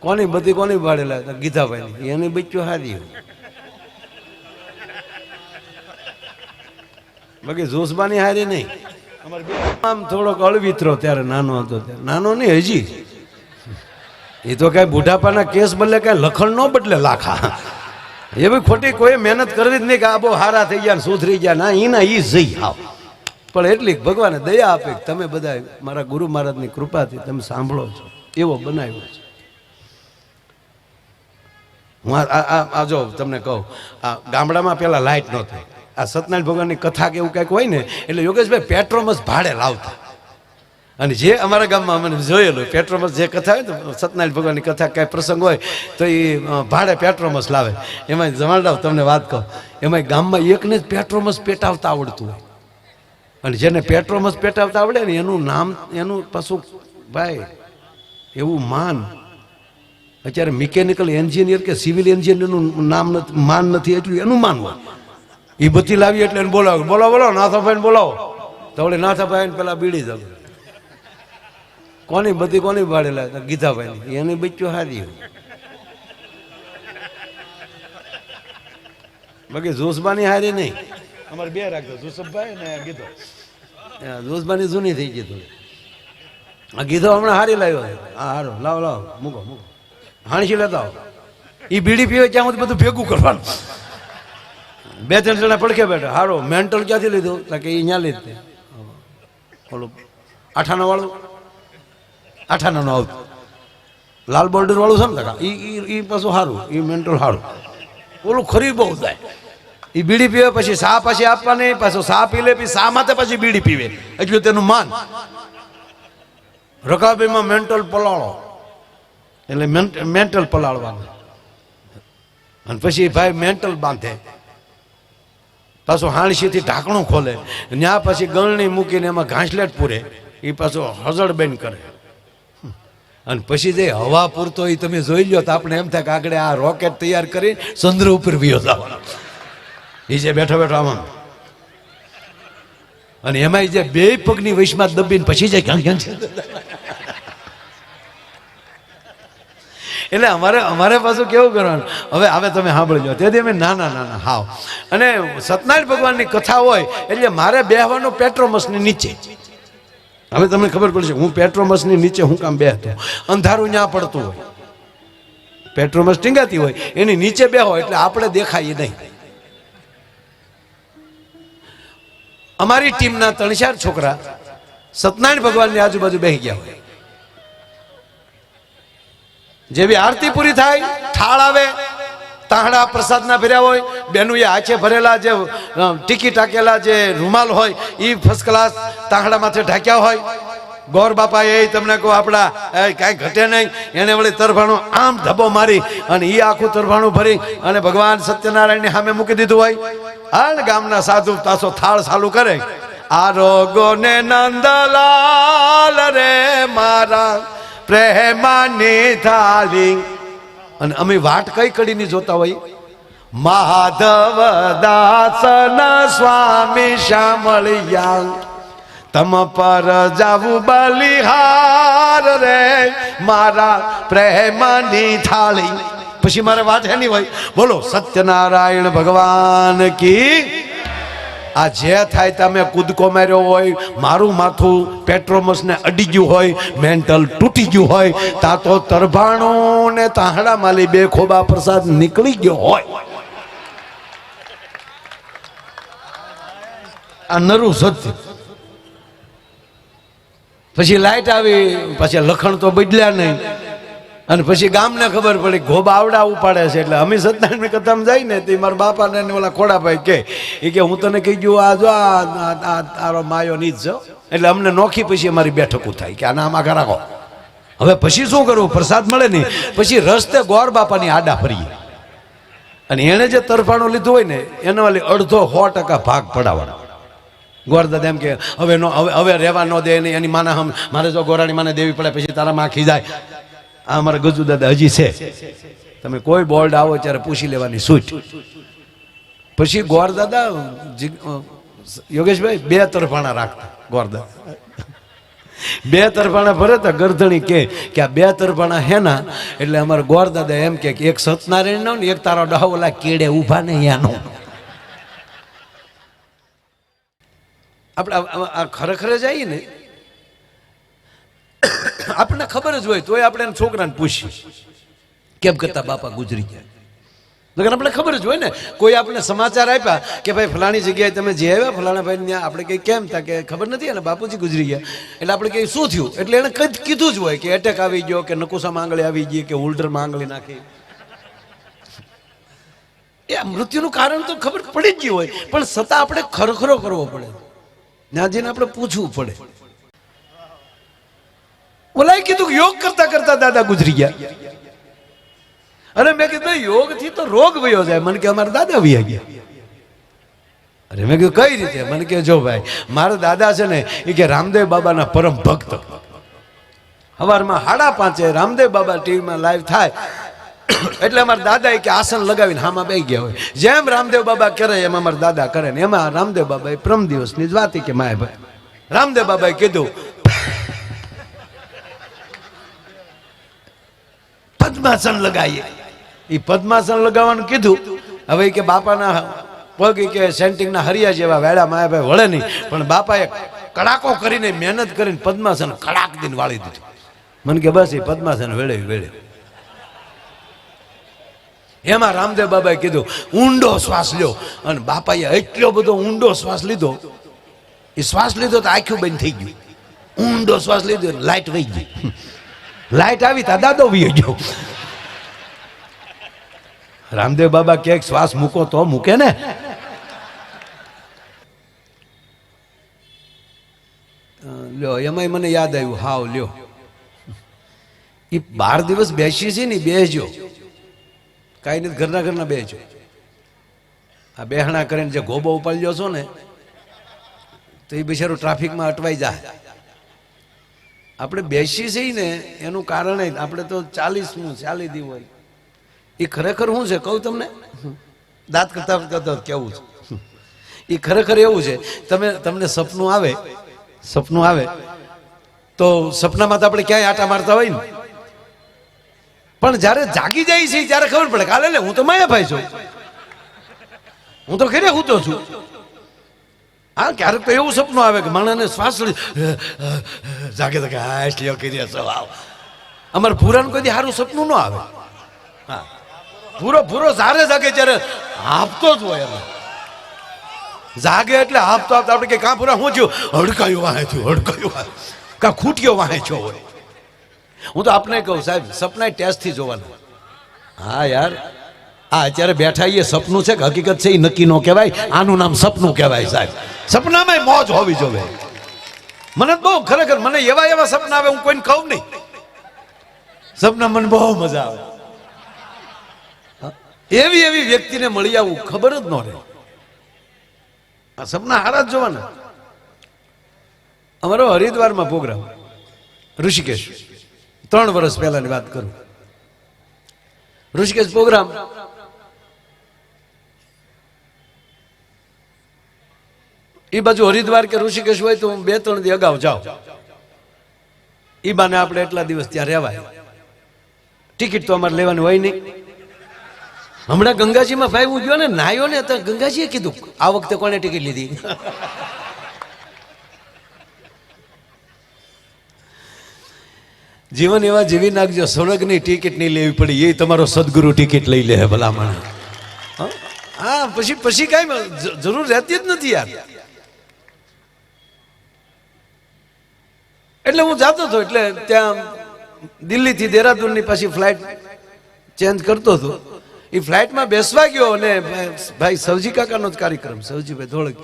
કોની બધી કોની પાડેલા હતા? ગીતાભાઈ એની બચ્ચું હારી. બાકી જોશબાની હારી નહીં. આમ થોડોક અળવિતરો ત્યારે, નાનો હતો ત્યારે. નાનો નહીં, હજી. એ તો કઈ બુઢાપાના કેસ બદલે કઈ લખણ ન બદલે લાખા. એ ભાઈ ખોટી કોઈ મહેનત કરવી જ નહીં કે આ બહુ હારા થઈ ગયા સુધરી ગયા. ના એના ઈ જઈ આવ. પણ એટલી ભગવાને દયા આપે તમે બધા મારા ગુરુ મહારાજની કૃપાથી તમે સાંભળો છો. એવો બનાવ્યો છે. હું આ- જો તમને કહું, આ ગામડામાં પેલા લાઇટ નહોતી આ સત્યનારાયણ ભગવાનની કથા કે એવું કંઈક હોય ને, એટલે યોગેશભાઈ પેટ્રોમસ ભાડે લાવતા. અને જે અમારા ગામમાં મને જોયેલું, પેટ્રોમસ જે કથા હોય ને, સત્યનારાયણ ભગવાનની કથા કાંઈ પ્રસંગ હોય, તો એ ભાડે પેટ્રોમસ લાવે. એમાં જમાડાવ તમને વાત કહું એમાં ગામમાં એકને જ પેટ્રોમસ પેટાવતા આવડતું હોય. અને જેને પેટ્રોમસ પેટાવતા આવડે ને, એનું નામ, એનું પશુ ભાઈ, એવું માન અત્યારે મિકેનિકલ એન્જિનિયર કે સિવિલ એન્જિનિયરનું નામ નથી માન નથી એટલું એનું માનવું. એ બધી લાવી એટલે એને બોલાવો. બોલાવો બોલો નાથાભાઈને બોલાવો. તો વળી નાથાભાઈને પેલા બીડી દઉં. કોની બધી કોની ભાડેલા? ગીધાભાઈ એની બચ્ચું હારી હોય. બાકી જોશબાની હારી નહીં. અમારે બે રાખજો. જુસફભાઈ ને ગીધો. જોશબાની જૂની થઈ ગઈ થોડી. આ ગીધો હમણાં હારી લાવ્યો હા હારો. લાવો લાવો. મૂકો મૂકો. હાણસી લેતા એ બીડી પીવે ત્યાં સુધી બધું ભેગું કરવાનું. બે ત્રણ જણા પડખે બેઠા. હારો, મેન્ટલ ક્યાંથી લીધો? તો એ ત્યાં લીધે ઓલું આઠાના વાળું? આઠાનાનું આવતું. લાલ બોર્ડર વાળું છે ને કાકા? એ એ પાછું સારું એ મેન્ટલ સારું ઓલું ખરી બહુ થાય. એ બીડી પીવે પછી સા પછી આપવાની, પાછું સા પી લે, પછી સા માથે પછી બીડી પીવે. એટલું તેનું માન. રકાબીમાં મેન્ટલ પલાળો. એટલે મેન્ટલ પલાળવાનું. અને પછી ભાઈ મેન્ટલ બાંધે. પાછું હાણસીથી ઢાંકણું ખોલે. ત્યાં પછી ગળણી મૂકીને એમાં ઘાસલેટ પૂરે. એ પાછું હજળ બેન કરે. અને પછી જે હવા પૂરતો એ તમે જોઈ લો તો આપણે એમ થાય કે આગળ આ રોકેટ તૈયાર કરી ચંદ્ર ઉપર વિયો જવાનો. એ જે બેઠો બેઠો આમાં. અને એમાં જે બે પગની વૈશમાં દબીને પછી જાય ક્યાં ક્યાં છે. એટલે અમારે અમારે પાછું કેવું કરવાનું? હવે હવે તમે સાંભળજો. તેથી અમે નાના નાના હાવ. અને સત્યનારાયણ ભગવાનની કથા હોય, એટલે મારે બેહવાનું પેટ્રોમસની નીચે. હવે તમને ખબર પડશે, હું પેટ્રોમસની નીચે હું કામ બેહતો. અંધારું ન્યા પડતું હોય. પેટ્રોમસ ટીંગાતી હોય, એની નીચે બેહો, એટલે આપણે દેખાય નહીં. અમારી ટીમના ત્રણ ચાર છોકરા સત્યનારાયણ ભગવાનની આજુબાજુ બેસી ગયા હોય. જેવી આરતી પૂરી થાય, થાળ આવે, તાહડા પ્રસાદના ભર્યા હોય બેનું એ આછે ભરેલા જે ટીકી ટાકેલા જે રૂમાલ હોય એ ફર્સ્ટ ક્લાસ તાહડા માથે ઢાંક્યા હોય. ગોર બાપા એ તમને કહું, આપણા કાંઈ ઘટે નહીં. એને વળી તરફાણું આમ ધબ્બો મારી અને એ આખું તરફાણું ભરી અને ભગવાન સત્યનારાયણની સામે મૂકી દીધું હોય. હાલ ગામના સાધુ તાસો થાળ ચાલુ કરે. આરોગો ને નંદલાલ રે મારા પ્રેમાની થાળી અને અમે વાટ કઈ કડીની જોતા હોય? માધવ દાસન સ્વામી શ્યામળિયા તમ પર જાવું બલિહાર રે મારા પ્રેમની થાળી પછી મારે વાત એની હોય? બોલો, સત્યનારાયણ ભગવાન કી આ જે થાય તમે કૂદકો માર્યો હોય, મારું માથું પેટ્રોમસને અડી ગયું હોય, મેન્ટલ તૂટી ગયું હોય, તા તો તરભાણું ને તાહડા માલી બે ખોબા પ્રસાદ નીકળી ગયો હોય. આ નરું સત્ય. પછી લાઈટ આવી, પછી લખણ તો બદલ્યા નહીં. અને પછી ગામને ખબર પડી, ઘોબ આવડા ઉપાડે છે. એટલે અમે સત્યનારાયણ કથામાં જાય ને તે મારા બાપાને ને ઓલા ખોડાભાઈ કે એ કે હું તને કહી ગયું આ જો, આ તારો માયો નીચ છો એટલે અમને નોખી પછી અમારી બેઠકું થાય કે આના આમાં રાખો. હવે પછી શું કરવું પ્રસાદ મળે નહીં. પછી રસ્તે ગોર બાપાની આડા ફરીએ. અને એણે જે તરફાણું લીધું હોય ને, એનો વાલી અડધો સો ટકા ભાગ પડાવવાનો. ગોરદાદા એમ કે, હવે નો, હવે હવે રહેવા ન દે એની માના હમ, મારે જો ગોરાણી માને દેવી પડે, પછી તારા માં ખીજાય. આ અમારા ગજુ દાદા હજી છે. તમે કોઈ બોર્ડ આવો ત્યારે પૂછી લેવાની સૂચ પછી ગોર દાદા યોગેશભાઈ, બે તરફાણા રાખતા ગોરદાદા બે તરફાણા ભરે તો ગરધણી કે કે આ બે તરફાણા હેના એટલે અમારા ગોરદાદા એમ કે એક સત્યનારાયણ નો એક તારો ડાહોલા કેડે ઊભા નહીં આનો આપણે આ ખરેખર જઈએ ને આપણને ખબર જ હોય, તોય આપણે છોકરાને પૂછીએ. કેમ કરતા બાપા ગુજરી ગયા? નકર આપણે ખબર જ હોય ને, કોઈ આપણે સમાચાર આપ્યા કે ભાઈ ફલાણી જગ્યાએ તમે જે આવ્યા, ફલાણા ભાઈ ત્યાં આપણે કઈ કેમ તા કે ખબર નથી અને બાપુજી ગુજરી ગયા. એટલે આપણે કઈ શું થયું? એટલે એને કંઈ કીધું જ હોય કે એટેક આવી ગયો કે નકુસા માંગળી આવી ગઈ કે હોલ્ડર માંગળી નાખી. એ મૃત્યુનું કારણ તો ખબર પડી જ ગઈ હોય, પણ છતાં આપણે ખરખરો કરવો પડે. જઈને આપણે પૂછવું પડે. ઓલાએ કીધું યોગ કરતા કરતા દાદા ગુજરી ગયા. અને મેં કીધું યોગથી તો રોગ વયો જાય. મને કે, અમારા દાદા વયા ગયા. અરે મેં કીધું, કઈ રીતે? મને કે, જો ભાઈ, મારા દાદા છે ને, એ કે રામદેવ બાબાના પરમ ભક્ત. સવારમાં સાડા પાંચે રામદેવ બાબા ટીવીમાં લાઈવ થાય. એટલે અમારા દાદા કે આસન લગાવીને હામાં બેસી ગયા હોય. જેમ રામદેવ બાબા કરે, એમ અમારા દાદા કરે ને. એમાં રામદેવ બાબા પ્રમ દિવસની જ વાત કે, માય ભાઈ. રામદેવ બાબાએ કીધું પદ્માસન લગાવીએ એ પદ્માસન લગાવવાનું કીધું. હવે કે બાપાના પગ કે સેન્ટિંગના હરિયા જેવા વેડા માયાભાઈ વળે નહીં. પણ બાપાએ કડાકો કરીને મહેનત કરીને પદ્માસન કડાક દિન વાળી દીધું. મને કે બસ એ પદ્માસન વેળે વેળે. એમાં રામદેવ બાબાએ કીધું, ઊંડો શ્વાસ લ્યો. અને બાપાએ એટલો બધો ઊંડો શ્વાસ લીધો. એ શ્વાસ લીધો તો આખું બંધ થઈ ગયું. ઊંડો શ્વાસ લીધો, લાઈટ વહી ગઈ. લાઈટ આવી તા દાદો વી ગયો. રામદેવ બાબા કે શ્વાસ મૂકો તો મૂકે ને. લ્યો, એમાંય મને યાદ આવ્યું. હાવ, લ્યો. એ બાર દિવસ બેસી છે ને બેસજો કાંઈ નથી, ઘરના ઘરના બેસજો આ બેહણા કરીને જે ગોબો ઉપાડ્યો છો ને, તો એ બિચારું ટ્રાફિકમાં અટવાઈ જાય. આપણે બેસી છીએ ને એનું કારણ આપણે તો ચાલીસનું ચાલી દી હોય. એ ખરેખર શું છે? કહું તમને? દાંત કરતા કરતા કેવું છે? એ ખરેખર એવું છે, તમે, તમને સપનું આવે સપનું આવે, તો સપનામાં તો આપણે ક્યાંય આટા મારતા હોય ને. પણ જ્યારે જાગી જાય છે, ત્યારે ખબર પડે કાલે હું તો માયા ભાઈ છું. હું તો ઘરે હું તો છું. હા, ક્યારેક તો એવું સપનું આવે કે માણસને શ્વાસ જાગે તો કે, હા એટલે કરી આવ અમારે ભૂરાનું કોઈ સારું સપનું ન આવે. હા. ભૂરો ભૂરો જારે જાગે ત્યારે આપતો જ હોય એમાં. જાગે એટલે આપતો આપતો આપણે કે, કાં પૂરા શું થયું? હડકાયું વાહે થયું, હડકાયું વાહે. કાં ખૂટ્યો વાહે છો હોય. હું તો આપને કહું, સાહેબ સપના ટેસ્ટથી જોવાના. હા, યાર. આ અત્યારે બેઠા એ સપનું છે કે હકીકત છે એ નક્કી ન કહેવાય. આનું નામ સપનું કહેવાય સાહેબ. સપનામાં મોજ હોવી જોવે મને બહુ ખરેખર મને એવા એવા સપના આવે, હું કોઈને કહું નહીં. સપના મને બહુ મજા આવે. એવી એવી વ્યક્તિને મળી આવું ખબર જ ન રહે. આ સપના હારા જ જોવાના. અમારો હરિદ્વારમાં પ્રોગ્રામ. ઋષિકેશ. ત્રણ વર્ષ પહેલાની વાત કરું. ઋષિકેશ પ્રોગ્રામ એ બાજુ હરિદ્વાર કે ઋષિકેશ હોય તો હું બે, ત્રણ દી અગાઉ જાઉં. એ બાને આપણે એટલા દિવસ ત્યાં રહેવાય. ટિકિટ તો અમારે લેવાની હોય નહીં. હમણાં ગંગાજીમાં ભાઈ હું ગયો ને, નાયો ને, તો ગંગાજીએ કીધું, આ વખતે કોને ટિકિટ લીધી? જીવન એવા જીવી નાખજો સ્વર્ગની ટિકિટ નહીં લેવી પડી, એ તમારો સદગુરુ ટિકિટ લઈ લે ભલામણ? હા? પછી પછી કાંઈ જરૂર રહેતી જ નથી યાર. એટલે હું જાતો હતો એટલે ત્યાં દિલ્હીથી દેહરાદૂનની પાછી ફ્લાઇટ ચેન્જ કરતો હતો. એ ફ્લાઇટમાં બેસવા ગયો અને ભાઈ સવજી કાકાનો જ કાર્યક્રમ સવજીભાઈ ધોળક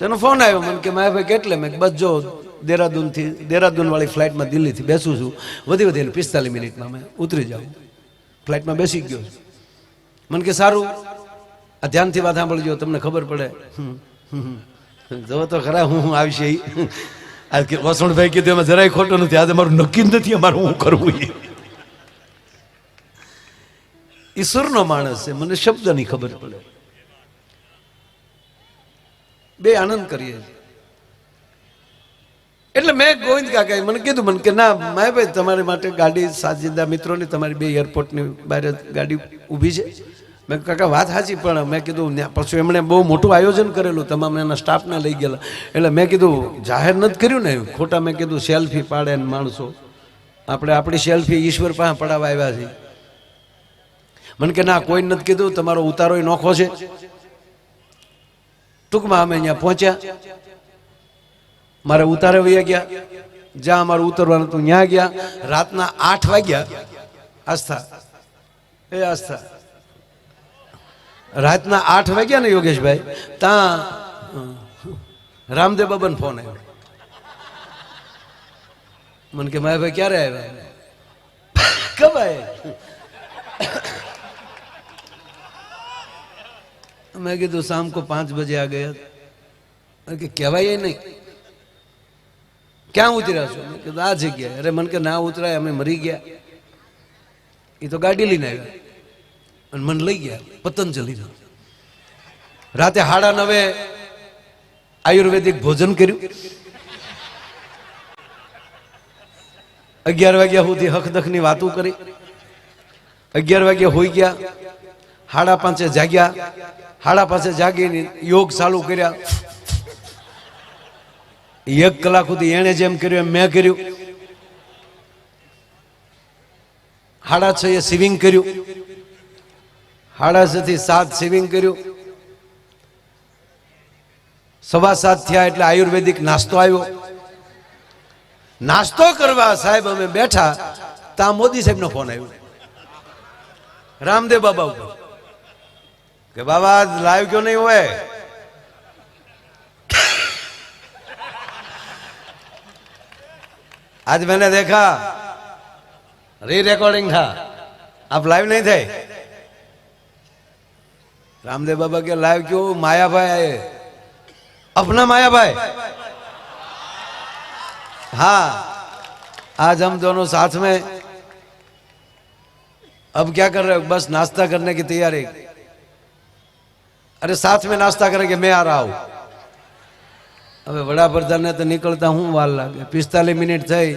તેનો ફોન આવ્યો મને કે માયા ભાઈ કેટલે? મેં બસ જો દેહરાદૂનથી દેહરાદૂન વાળી ફ્લાઇટમાં દિલ્હીથી બેસું છું. વધી વધીને પિસ્તાલીસ મિનિટમાં મેં ઉતરી જાઉં. ફ્લાઇટમાં બેસી ગયો. મને કે સારું આ ધ્યાનથી વાત સાંભળજો તમને ખબર પડે. હમ, હમ. જો તો ખરા, હું આવશે. વસણભાઈ કીધું, એમાં જરાય ખોટું નથી. આજે મારું નક્કી નથી, અમારું હું કરવું એ. ઈશ્વરનો માણસ છે, મને શબ્દની ખબર પડે. બે આનંદ કરીએ. એટલે મેં ગોવિંદ કાકાએ મને કીધું, મને કે ના માય ભાઈ તમારી માટે ગાડી સાજીદા મિત્રોની, તમારી બે એરપોર્ટની બહાર ગાડી ઊભી છે. મેં કાકા, વાત સાચી, પણ મેં કીધું પછી એમણે બહુ મોટું આયોજન કરેલું, તમામ એના સ્ટાફને લઈ ગયેલા. એટલે મેં કીધું, જાહેર નથી કર્યું ને ખોટા મેં કીધું સેલ્ફી પાડે ને માણસો. આપણે આપણી સેલ્ફી ઈશ્વર પાસે પડાવવા આવ્યા છીએ. મને કે, ના, કોઈ નથી કીધું, તમારો ઉતારો નોખો છે. ટૂંકમાં અમે અહીંયા પહોંચ્યા. મારે ઉતારે વયા ગયા. જ્યાં અમારે ઉતરવાનું હતું, ત્યાં ગયા. રાતના આઠ વાગ્યા. આસ્થા. એ આસ્થા. રાતના આઠ વાગ્યા ને યોગેશભાઈ ત્યાં રામદેવ બાબાને ફોન આવ્યો. મને કે, માયાભાઈ ક્યારે આવ્યા? કમાય મેં કીધું, શામ કો પાંચ બજે આ ગયા. કે, કહેવાય નહીં. ક્યાં ઉતર્યા છો? કીધું, આ જગ્યાએ. અરે, મને કે, ના ઉતરાય, અમે મરી ગયા. એ તો ગાડી લઈને આવ્યા. અને મને લઈ ગયા, પતંજલિ રાતે હાડા નવે આયુર્વેદિક ભોજન કર્યું. અગિયાર વાગ્યા સુધી હકદખની વાતો કરી. અગિયાર વાગ્યા હોઈ ગયા. હાડા પાંચે જાગ્યા. હાડા પાસે જાગીને યોગ ચાલુ કર્યા. એક કલાક સુધી એણે જેમ કર્યું એમ મેં કર્યું. હાડા છ એ સિવિંગ કર્યું. સાડા સાત સેવિંગ કર્યું. સવા સાત થયા એટલે આયુર્વેદિક નાસ્તો આવ્યો. નાસ્તો કરવા સાહેબ અમે બેઠા ત્યાં મોદી સાહેબ નો ફોન આવ્યો. રામદેવ બાબા ઉપર. કે બાબા લાઈવ કયો નહીં હોય? આજ મેને દેખા રી રેકોર્ડિંગ થા. આપ લાઈવ નહીં થાય थे रामदेव बाबा के लाइव क्यों माया भाई आए अपना माया भाई हाँ आज हम दोनों साथ में अब क्या कर रहे हो बस नाश्ता करने की तैयारी अरे साथ में नाश्ता करेंगे मैं आ रहा हूं હવે વડાપ્રધાનને તો નીકળતા હું વાર લાગે પિસ્તાલીસ મિનિટ થઈ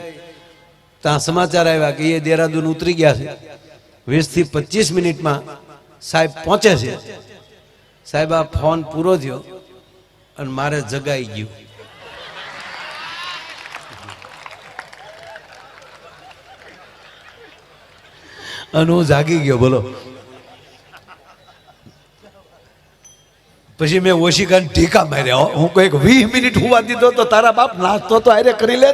ત્યાં સમાચાર આવ્યા કે એ દેહરાદૂન ઉતરી ગયા છે વીસ થી પચીસ મિનિટમાં સાહેબ પહોંચે છે સાહેબ, આ ફોન પૂરો થયો અને મારે જગાઈ ગયું. અને હું જાગી ગયો, બોલો. પછી મેં ઓશિકાને ટીકા માર્યા, હો. કોઈક વીસ મિનિટ હોવા દીધો તો તારા બાપ નાસ્તો તો આરે કરી લે.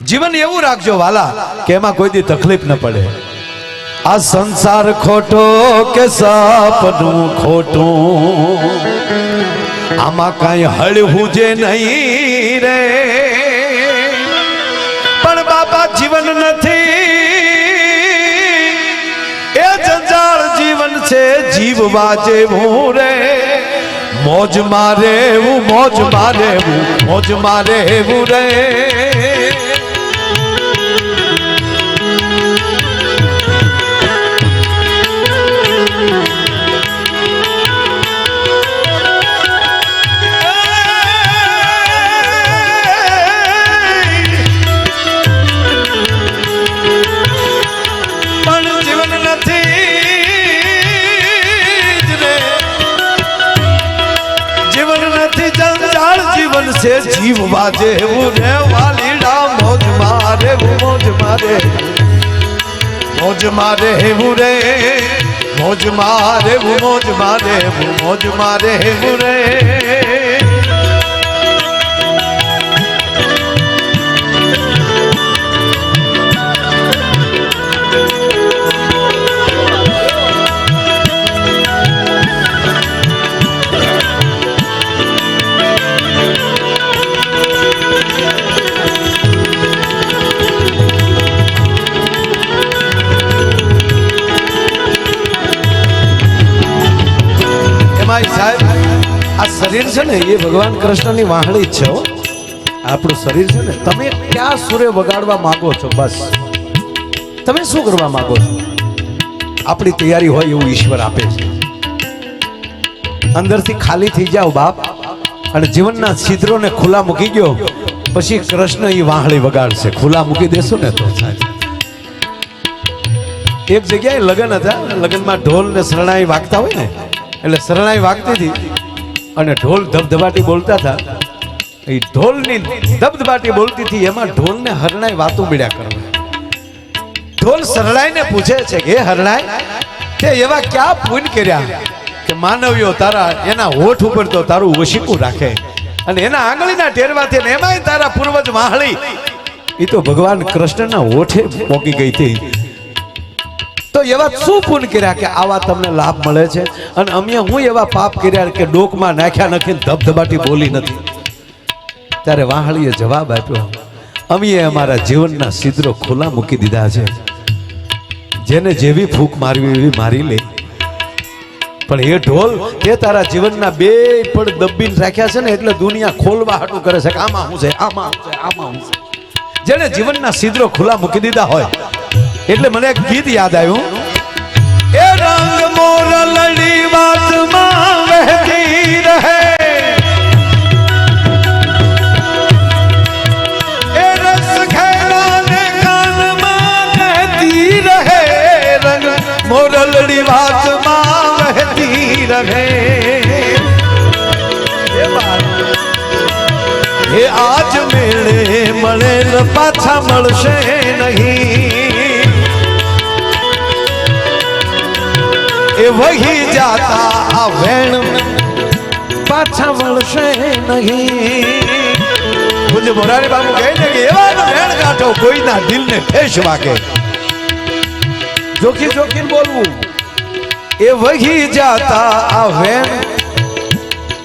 જીવન એવું રાખજો વાલા, કે એમાં કોઈ દી તકલીફ ન પડે. આ સંસાર ખોટો કે સપનું ખોટું? આમાં કાંઈ હળવું જે નહીં રે. પણ બાપા જીવન નથી. એ જંજાળ જીવન છે, જીવવા જેવું રે. મોજ મારે એવું મોજ મારે એવું મોજ મારે રે. છે જીવવા જેવું રે વાલીડા, મોજ મારે મોજ મારે. મોજ મારે એવું રે. મોજ મારે મોજ મારે મોજ મારે એવું રે. શરીર છે ને, એ ભગવાન કૃષ્ણની વાહણી જ છે હો. આપણું શરીર છે ને, તમે ક્યાં સૂર્ય વગાડવા માંગો છો? બસ. તમે શું કરવા માંગો છો? આપણી તૈયારી હોય એવું ઈશ્વર આપે છે. અંદરથી ખાલી થઈ જાઓ બાપ, અને જીવનના છિદ્રોને ખુલ્લા મૂકી ગયો પછી કૃષ્ણ એ વાહળી વગાડશે. ખુલ્લા મૂકી દેશો ને તો એક જગ્યાએ લગ્ન હતા, લગ્નમાં ઢોલ ને શરણાઈ વાગતા હોય ને, એટલે શરણાઈ વાગતી હતી. અને ઢોલ ધબધબાટી બોલતા હતા. એ ઢોલની ધબધબાટી બોલતી હતી, એમાં ઢોલને હરણાઈ વાતો મળ્યા કરવા ઢોલ શરણાઈને પૂછે છે કે, "હે હરણાઈ, તે એવા ક્યાં પૂન કર્યા? કે માનવીઓ તારા એના હોઠ ઉપર તો તારું વશીકું રાખે. અને એના આંગળીના ટેરવાથી એમાંય તારા પૂર્વજ માહળી એ તો ભગવાન કૃષ્ણના હોઠે પોકી ગઈ હતી. તો એવા શું પૂન કર્યા કે આવા તમને લાભ મળે છે? અને અમે હું એવા પાપ કર્યા કે ડોકમાં નાખ્યા નથી ધબધબાટી બોલી નથી. ત્યારે વાહળીએ જવાબ આપ્યો અમે અમારા જીવનના સિદ્રો ખુલ્લા મૂકી દીધા છે. જેને જેવી ફૂંક મારવી એવી મારી લે. પણ એ ઢોલ તે તારા જીવનના બે પણ દબ્બીને રાખ્યા છે ને એટલે દુનિયા ખોલવા હાટું કરે છે કે આમાં હું છે, આમાં હું છે, આમાં હું છે. જેને જીવનના સિદ્રો ખુલ્લા મૂકી દીધા હોય એટલે મને એક ગીત યાદ આવ્યું. એ રંગ મોર લડી વાતમાં વહેતી રહે. મોરલડી વાતમાં વહેતી રહે. બાત. આજ મેળે મળેલ પાછા મળશે નહીં. વહી જાતા આ વેણ પાછા મળશે નહીં. પૂજ્ય મોરારી બાબુ કહે છે કે એવા વેણ કાઢો કોઈના દિલને ઠેસ વાગે. જોખી જોખી બોલવું. એ વહી જાતા આ વેણ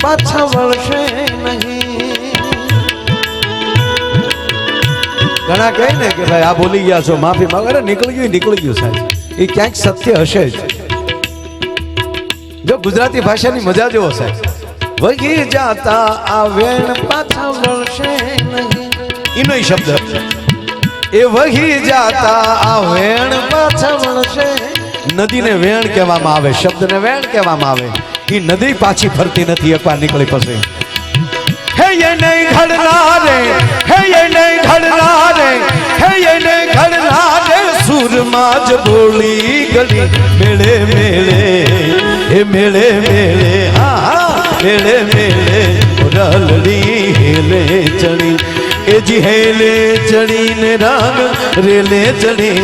પાછા વળશે નહીં. ઘણા કહે ને કે ભાઈ આ બોલી ગયા છો માફી માંગો. અરે નીકળી ગયું નીકળી ગયું સાહેબ. એ ક્યાંક સત્ય હશે જ. જો ગુજરાતી ભાષાની મજા જેવો છે વહી જાતા આ વેણ પાછા વળશે નહીં. એનો શબ્દ એ વહી જાતા આ વેણ પાછા વળશે નદીને વેણ કહેવામાં આવે, શબ્દને વેણ કહેવામાં આવે. એ નદી પાછી ફરતી નથી, એકવાર નીકળી પછી. હે એ નહીં ઘડના રે, હે એ નહીં ઘડના રે, હે એ નહીં ઘડના રે. સૂરમાં જ બોલી ગળી મેળે મેળે. હે મેળે મેળે, હા હા. મેળે મેળે, રલડી, હેલે ચડી એ જી હેલે ચડીને રાગ, રેલે ચડી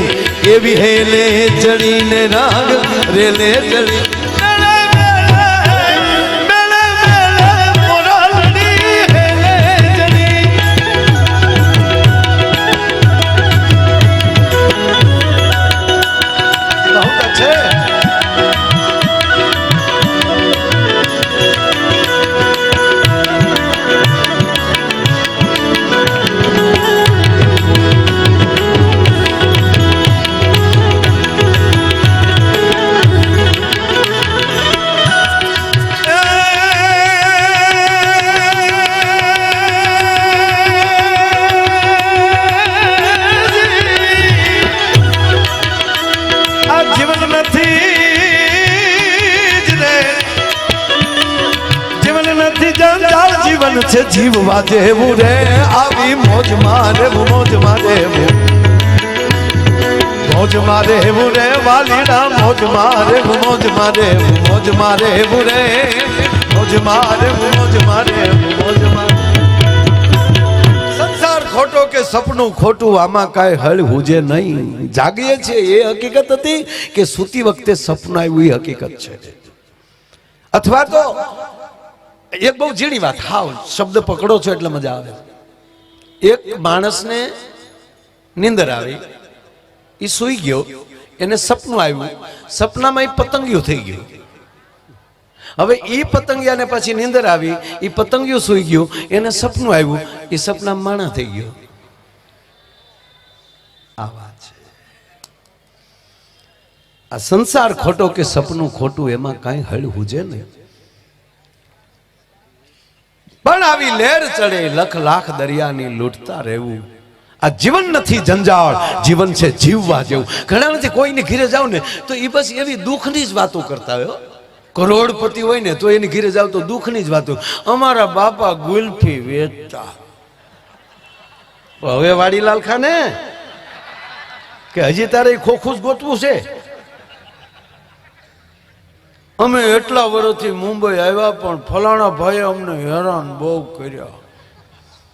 એવી હેલે ચડીને રાગ, રેલે ચડી છે જીવવા જેવું રે. આવી મોજ મારે મોજ મારે મોજ મારે એવું રે વાલીડા મારે મોજ મારે મોજ મારે એવું રે. મોજ મારે મોજ મારે મોજ મારે. સંસાર ખોટો કે સપનું ખોટું, આમાં કાંઈ હળ હુજે નહીં. જાગીએ છીએ એ હકીકત હતી કે સૂતી વખતે સપનું આવ્યું, એ હકીકત છે. અથવા તો એક બહુ ઝીણી વાત. હાવ શબ્દ પકડો છો એટલે મજા આવે. એક માણસને નીંદર આવી. એ સૂઈ ગયો. એને સપનું આવ્યું. સપનામાં એ પતંગિયું થઈ ગયું. હવે એ પતંગિયાને પછી નીંદર આવી. એ પતંગિયું સૂઈ ગયું. એને સપનું આવ્યું. એ સપના માણા થઈ ગયો. આ વાત છે. આ સંસાર ખોટો કે સપનું ખોટું એમાં કાંઈ હળ હુજે ને પણ આવી લહેર ચડે, લખ લાખ દરિયાની લૂંટતા રહેવું. આ જીવન નથી જંજાળ, જીવન છે જીવવા જેવું. ઘણા નથી, કોઈને ઘીરે જાવ ને, તો એ બસ એવી દુઃખની જ વાતો કરતા હોય કરોડપતિ હોય ને, તો એની ઘીરે જાવ તો દુઃખની જ વાતો. અમારા બાપા ગુલ્ફી વેચતા. હવે વાડીલાલ ખાને, કે હજી તારે ખોખું જ ગોતવું છે? અમે એટલા વર્ષથી મુંબઈ આવ્યા, પણ ફલાણા ભાઈએ અમને હેરાન બહુ કર્યા.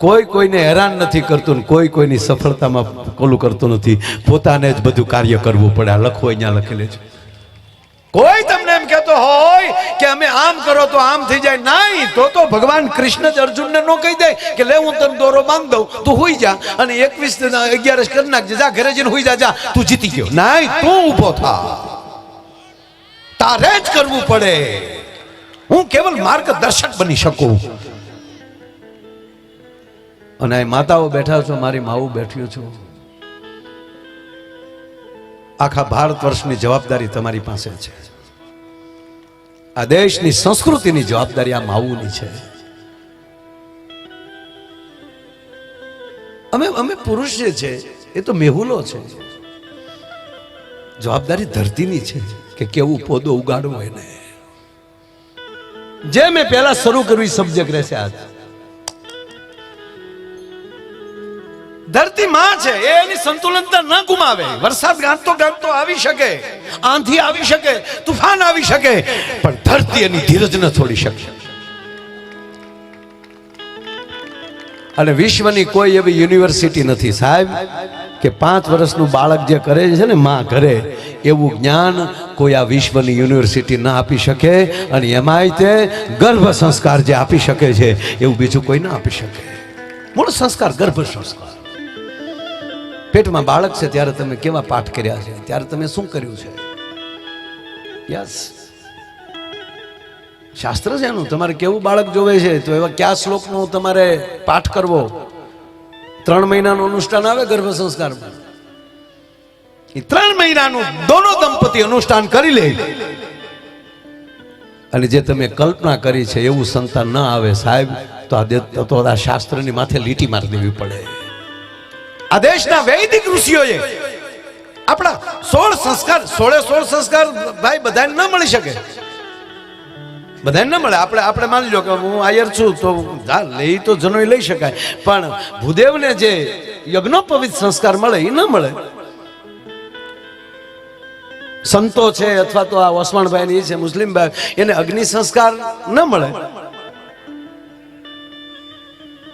કોઈ કોઈને હેરાન નથી કરતું કોઈ કોઈની સફળતામાં કોલું કરતું નથી. પોતાને જ બધું કાર્ય કરવું પડે. આ લખો અહીંયા લખેલે છે કોઈ તમને એમ કહેતો હોય કે અમે આમ કરો તો આમ થઈ જાય. નહીં, તો તો ભગવાન કૃષ્ણ જ અર્જુનને નો કહી દે કે લે હું તને દોરો બાંધ દઉં. તું હોઈ જા અને એકવીસ અગિયારસ કરી નાખજે. જા, ઘરે જઈને હોઈ જા જા. તું જીતી ગયો. નહીં, તું ઊભો થા. તારે જ કરવું પડે. હું કેવલ માર્ગદર્શક બની શકું. અને માતાઓ બેઠા છો, મારી માવું બેઠ્યું છું. આખા ભારત વર્ષની જવાબદારી તમારી પાસે છે. આ દેશની સંસ્કૃતિની જવાબદારી આ માવુની છે. અમે અમે પુરુષ જે છે, એ તો મેહુલો છે. જવાબદારી ધરતીની છે. કે કેવું પોદો ઉગાડવો એને. જે મેં પહેલા શરૂ કર્યું સબ્જેક્ટ રહેશે આજ. ધરતી માં છે, એ એની સંતુલનતા ન ગુમાવે. વરસાદ ગાંઠતો ગાંઠતો આવી શકે, આંધી આવી શકે, તુફાન આવી શકે, પણ ધરતી એની ધીરજ ન છોડી શકે. અને વિશ્વની કોઈ એવી યુનિવર્સિટી નથી, સાહેબ. કે પાંચ વર્ષનું બાળક જે કરે છે ને માં ઘરે, એવું જ્ઞાન કોઈ આ વિશ્વની યુનિવર્સિટી ના આપી શકે અને એમાંય તે ગર્ભ સંસ્કાર જે આપી શકે છે, એવું બીજું કોઈ ના આપી શકે. મૂળ સંસ્કાર, ગર્ભ સંસ્કાર. પેટમાં બાળક છે ત્યારે તમે કેવા પાઠ કર્યા છે? ત્યારે તમે શું કર્યું છે? યસ. શાસ્ત્ર છે એનું. તમારે કેવું બાળક જોવે છે? તો એવા કયા શ્લોકનો તમારે પાઠ કરવો? ત્રણ મહિનાનું અનુષ્ઠાન આવે ગર્ભ સંસ્કારમાં? એ ત્રણ મહિનાનું દોનો દંપતી અનુષ્ઠાન કરી લે. અને જે તમે કલ્પના કરી છે એવું સંતાન ન આવે સાહેબ, તો આ તો આ શાસ્ત્રની માથે લીટી મારી દેવી પડે. આ દેશના વૈદિક ઋષિઓએ આપણા સોળ સંસ્કાર, સોળે સોળ સંસ્કાર ભાઈ બધાને ન મળી શકે. બધાને ન મળે. આપણે આપણે માની લો કે હું આયર છું તો લઈ તો જનોઈ લઈ શકાય. પણ ભૂદેવને જે યજ્ઞોપવિત સંસ્કાર મળે એ ન મળે. સંતો છે અથવા તો આ ઓસમાણભાઈ છે મુસ્લિમ ભાઈ એને અગ્નિ સંસ્કાર ન મળે.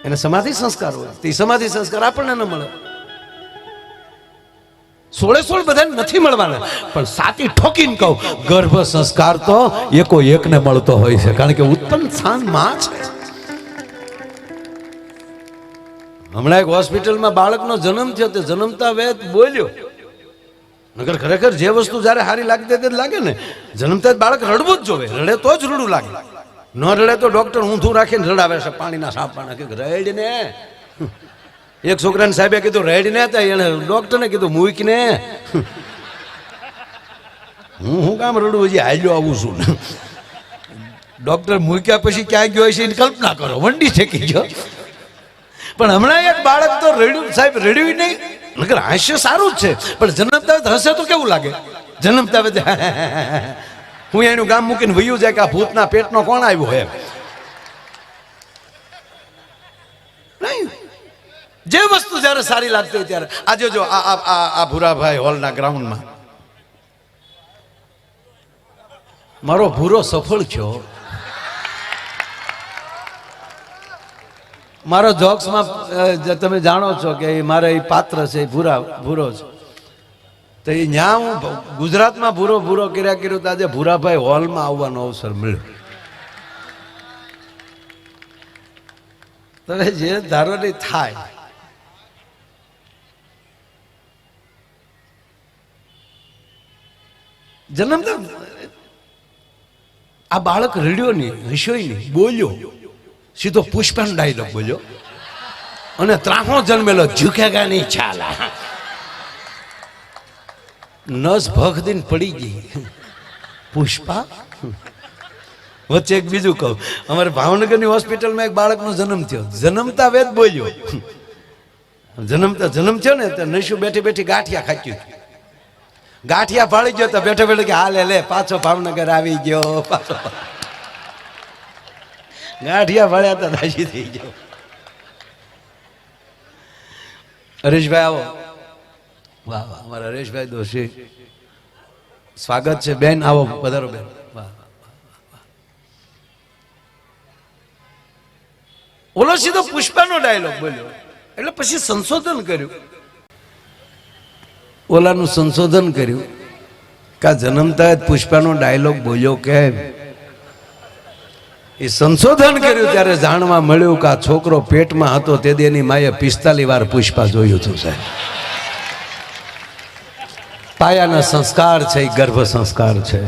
એને સમાધિ સંસ્કાર હોય. તે સમાધિ સંસ્કાર આપણને ન મળે. સોળે સોળ બધાને નથી મળવાના. પણ સાતી ઠોકીને કહું, ગર્ભ સંસ્કાર તો એકો એકને મળતો હોય છે, કારણ કે ઉત્પન્ન સ્થાનમાં છે. હમણાં એક હોસ્પિટલમાં બાળકનો જન્મ થયો, તે જન્મતા વેદ બોલ્યો. નગર ખરેખર જે વસ્તુ જ્યારે સારી લાગતી તે લાગે ને. જન્મતા બાળક રડવું જ જોવે, રડે તો જ રડું લાગે. ન રડે તો ડોક્ટર ઊંધું રાખીને રડાવે છે, પાણીના સાપાના કે રેડ ને એક છોકરાને સાહેબે કીધું, રેડ ને હતા. એને ડોક્ટરને કીધું, મૂક ને. હું હું કામ રડું, હજી હાલ્યો આવું છું. ડોક્ટર મૂક્યા પછી ક્યાં ગયો છે એની કલ્પના કરો, વંડી ઠેકી ગયો. પણ હમણાં એક બાળક તો રડ્યું, સાહેબ, રડ્યું નહીં. નકર હાસ્ય સારું જ છે. પણ જન્મતા હશે તો કેવું લાગે? જન્મતા હું એનું ગામ મૂકીને વયું જાય કે આ ભૂતના પેટનો કોણ આવ્યો એમ. નહીં જે વસ્તુ જ્યારે સારી લાગતી હોય ત્યારે. આજે જો આ આ ભૂરાભાઈ હોલના ગ્રાઉન્ડમાં. મારો ભૂરો સફળ થયો. મારો જોક્સમાં તમે જાણો છો કે મારે એ પાત્ર છે, એ ભૂરા, ભૂરો છે. તો એ ન્યા હું ગુજરાતમાં ભૂરો ભૂરો કર્યા કર્યું આજે ભૂરાભાઈ હોલમાં આવવાનો અવસર મળ્યો. તમે જે ધારો થાય જન્મતા આ બાળક રડ્યો નહીં હસ્યો નહીં બોલ્યો. સીધો પુષ્પાનો ડાયલોગ બોલ્યો. અને ત્રાહો જન્મેલો ઝુકેગા નહીં ચાલા નસ ભખ દિન પડી ગઈ. પુષ્પા? વચ્ચે એક બીજું કહું. અમારે ભાવનગરની હોસ્પિટલમાં એક બાળકનો જન્મ થયો. જન્મતા વેદ બોલ્યો. જન્મતા જન્મ થયો ને તો નશુ બેઠી બેઠી ગાંઠિયા ખાચ્યું ગાંઠિયા ફાળી ગયો તો બેઠો બેઠો કે હાલે, લે, પાછો ભાવનગર આવી ગયો, પાછો. ગાંઠિયા ફાળ્યા તો દાજી થઈ ગયો. હરેશભાઈ આવો. વાહ વાહ, અમારા હરેશભાઈ દોશી સ્વાગત છે, બેન, આવો પધારો બેન. વાહ. ઓલો સીધો પુષ્પાનો ડાયલોગ બોલ્યો. એટલે પછી સંશોધન કર્યું. ઓલાનું સંશોધન કર્યું કા જન્મતા જ પુષ્પાનો ડાયલોગ બોલ્યો કેમ એ સંશોધન કર્યું ત્યારે જાણવા મળ્યું કે આ છોકરો પેટમાં હતો, તે દેની માએ પિસ્તાલી વાર પુષ્પા જોયું હતું સાહેબ. પાયાના સંસ્કાર છે, એ ગર્ભ સંસ્કાર છે.